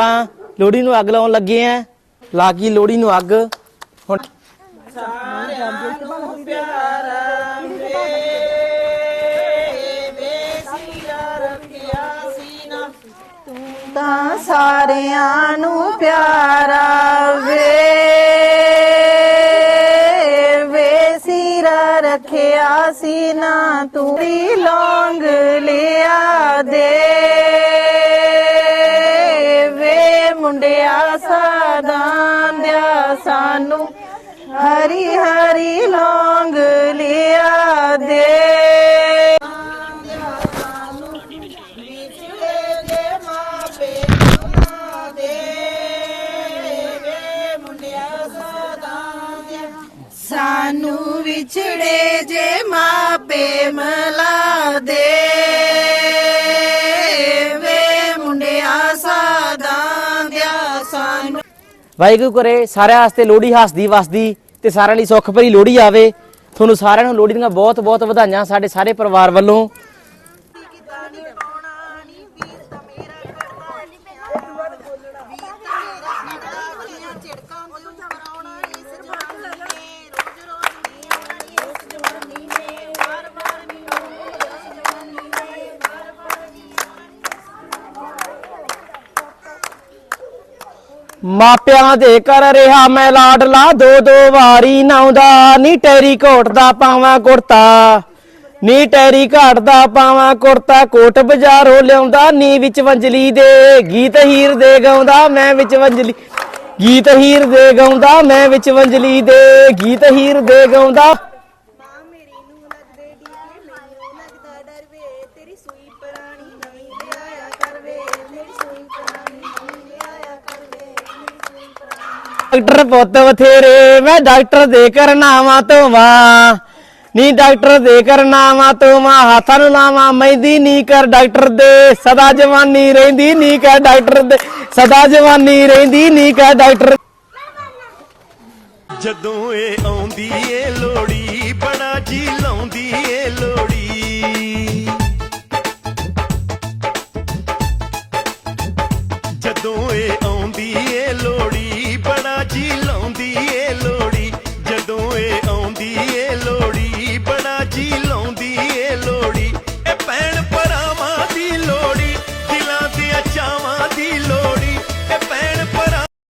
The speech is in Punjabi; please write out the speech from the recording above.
ਤਾਂ ਲੋੜੀ ਨੂੰ ਅੱਗ ਲਾਉਣ ਲੱਗੇ ਆ। ਲਾ ਗਈ ਲੋੜੀ ਨੂੰ ਅੱਗ। ਹੁਣ ਪਿਆਰਾ ਤਾਂ ਸਾਰਿਆਂ ਨੂੰ ਪਿਆਰਾ ਵੇ ਵੇ ਸਿਰਾ ਰੱਖਿਆ ਸੀ ਨਾ ਤੂੰ ਵੀ ਲੌਂਗ ਲਿਆ ਦੇ। ਸਾਦਾਂ ਦਿਆ ਸਾਨੂੰ। ਹਰੀ ਹਰੀ ਲੌਂਗ ਲਿਆ ਦੇ। ਸਾਨੂੰ ਵਿਛੜੇ ਜੇ ਮਾਪੇ ਮਲਾ ਦੇ। ਵਾਹਿਗੁਰੂ ਕਰੇ, ਸਾਰਿਆਂ ਵਾਸਤੇ ਲੋਹੜੀ ਹੱਸਦੀ ਵਸਦੀ ਤੇ ਸਾਰਿਆਂ ਲਈ ਸੁੱਖ ਭਰੀ ਲੋਹੜੀ ਆਵੇ। ਤੁਹਾਨੂੰ ਸਾਰਿਆਂ ਨੂੰ ਲੋਹੜੀ ਦੀਆਂ ਬਹੁਤ ਬਹੁਤ ਵਧਾਈਆਂ ਸਾਡੇ ਸਾਰੇ ਪਰਿਵਾਰ ਵੱਲੋਂ। ਮਾਪਿਆਂ ਦੇ ਕਰ ਰਿਹਾ ਮੈਂ ਲਾਡਲਾ, ਦੋ ਦੋ ਵਾਰੀ ਨਾਉਂਦਾ ਨੀ ਟੈਰੀ ਕੋਟ ਦਾ ਪਾਵਾਂ ਕੁੜਤਾ। ਨੀ ਟੈਰੀ ਘਾਟ ਦਾ ਪਾਵਾਂ ਕੁੜਤਾ, ਕੋਟ ਬਾਜ਼ਾਰੋਂ ਲਿਆਉਂਦਾ, ਨੀ ਵਿੱਚ ਵੰਜਲੀ ਦੇ ਗੀਤ ਹੀਰ ਦੇ ਗਾਉਂਦਾ, ਮੈਂ ਵਿੱਚ ਵੰਜਲੀ ਗੀਤ ਹੀਰ ਦੇ ਗਾਉਂਦਾ, ਮੈਂ ਵਿੱਚ ਵੰਜਲੀ ਦੇ ਗੀਤ ਹੀਰ ਦੇ ਗਾਉਂਦਾ। ਮਾਂ ਮੇਰੀ ਨੂੰ ਲੱਗਦੇ ਡੀਕੇ ਮੈਨੂੰ ਲੱਗਦਾ ਡਰ ਵੇ ਤੇਰੀ ਸੂਈ ਪੁਰਾਣੀ ਨਵੀਂ ਡਾਕਟਰ ਪੁੱਤ ਬਥੇਰੇ, ਮੈਂ ਡਾਕਟਰ ਦੇ ਕਰਨਾਵਾ ਤੋਂ ਵਾਂ ਨੀ ਡਾਕਟਰ ਦੇ ਕਰਨਾਵਾ ਤੋਂ ਮਾਂ ਹੱਥਾਂ ਨੂੰ ਲਾਵਾਂ, ਮਹਿੰਦੀ ਨੀ ਕਰ ਡਾਕਟਰ ਦੇ, ਸਦਾ ਜਵਾਨੀ ਰਹਿੰਦੀ ਨੀ ਕਰ ਡਾਕਟਰ ਦੇ, ਸਦਾ ਜਵਾਨੀ ਰਹਿੰਦੀ ਨੀ ਕਰ ਡਾਕਟਰ ਜਦੋਂ ਇਹ ਆਉਂਦੀ ਏ ਲੋੜੀ ਬੜਾ ਜੀ ਲਾਉਂਦੀ ਏ ਲੋੜੀ ਜਦੋਂ ਏ